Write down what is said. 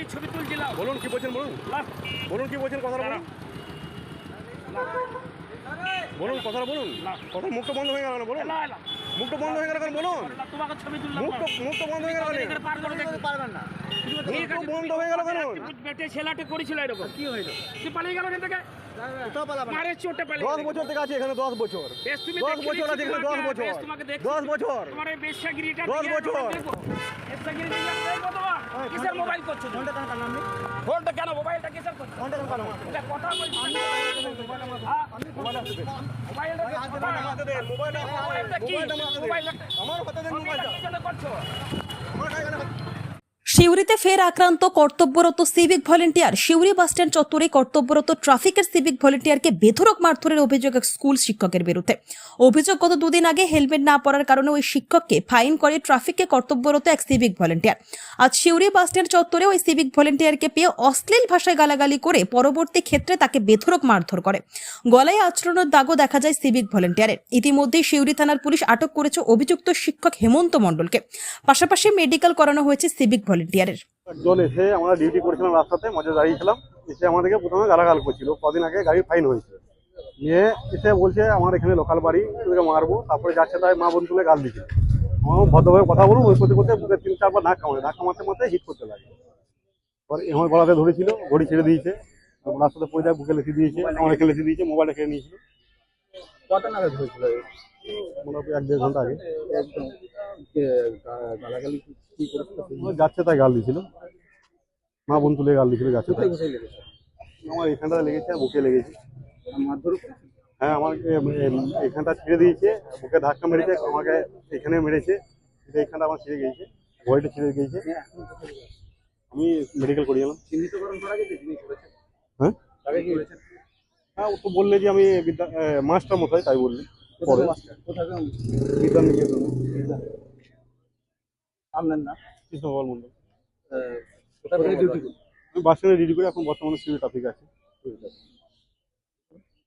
আমি ছবি তুলছিলাম। বলুন কি বলছেন বলুন। বলুন কি বলছেন কথা বলুন। বলুন কথাটা বলুন। না। কথা মুখটা বন্ধ হয়ে গেল বলুন। না, না, মুখটা বন্ধ হয়ে গেল কেন? বলুন। না, মুখটা মুখটা বন্ধ হয়ে গেল কেন? এখানে পার করে দেখো। বন্ধ হয়ে গেল কেন? বেটে ছেলেটা করেছিল এরকম। কি হয়েছে? তুই পালিয়ে গেল এখান থেকে? দশ বছর থেকে আছে এখানে দশ বছর। দশ বছর আছে এখানে দশ বছর। দশ বছর। তোমার দশ বছর। কিসের মোবাইল করছ? ফোনটা কেন মোবাইলটা কিসের করছ? কথা বলছি? মোবাইলটা কি? মোবাইলটা আমার হাতে দেন মোবাইলটা। কি জন্য সিউড়িতে ফের আক্রান্ত কর্তব্যরত সিভিক ভলেন্টিয়ার। সিউড়ি বাসস্ট্যান্ড চত্বরে কর্তব্যরত ট্রাফিকের সিভিক ভলেন্টিয়ারকে বেধরক মারধরের অভিযোগ এক স্কুল শিক্ষকের বিরুদ্ধে। অভিযোগ গত দুদিন আগে হেলমেট না পরার কারণে ওই শিক্ষককে ফাইন করে ট্রাফিকে কর্তব্যরত এক সিভিক ভলেন্টিয়ার। আজ সিউড়ি বাসস্ট্যান্ড চত্বরে ওই সিভিক ভলেন্টিয়ারকে পেয়ে অশ্লীল ভাষায় গালাগালি করে পরবর্তী ক্ষেত্রে তাকে বেধরক মারধর করে। গলায় আচরণের দাগও দেখা যায় সিভিক ভলেন্টিয়ারের। ইতিমধ্যেই সিউড়ি থানার পুলিশ আটক করেছে অভিযুক্ত শিক্ষক হেমন্ত মণ্ডলকে। পাশাপাশি মেডিকেল করানো হয়েছে সিভিক ভলেন্টিয়ারের একজন এসে আমরা ডিউটি করেছিলাম রাস্তাতে মাঝে দাঁড়িয়েছিলাম। এসে আমাদেরকে প্রথমে গালাগাল করছিল। কদিন আগে গাড়ি ফাইন হয়েছে। নিয়ে এসে বলছে আমার এখানে লোকাল বাড়ি তোকে মারবো। তারপরে যাচ্ছে তাই মা বোন তুলে গাল দিচ্ছে। আমার ভদ্রভাবে কথা বলুন ওই করতে করতে বুকে তিন চারবার ধাক্কা মারে। ধাক্কা মারতে মারতে হিট করতে লাগে। পরে আমার গলাতে ধরেছিল ঘড়ি ছেড়ে দিয়েছে। রাস্তাতে পড়ে যায় বুকে লেখে দিয়েছে আমার এখানে লেখে দিয়েছে মোবাইলটা খেয়ে নিয়েছিল। কত নাগাদ হয়েছিল? মোটামুটি এক দেড় ঘণ্টা আগে। একদম। গালাগালি কি- কি করেছিল তাই গাল দিয়েছিল। মা বোন তুলে গাল দিয়েছিল যাচ্ছে তাই। আমার এখানটা লেগেছে বুকে লেগেছে। মারধর হ্যাঁ আমাকে এম, এখানটা ছিঁড়ে দিয়েছে বুকে ধাক্কা মেরেছে আমাকে এখানে মেরেছে এখানটা আমার ছিঁড়ে গিয়েছে বডিটা ছিঁড়ে গিয়েছে। হ্যাঁ? আমি মেডিকেল করা গেছে? করেছেন? হ্যাঁ? হ্যাঁ ও তো বললে যে আমি মাস্টার মশাই তাই বললি। পরে। কোথায়? বিদ্যা নিকেতন আপনার না। কৃষ্ণগর মন্ডল আমি বাস স্ট্যান্ডে ডিউটি করি এখন বর্তমানে সিভিল ট্রাফিক আছে।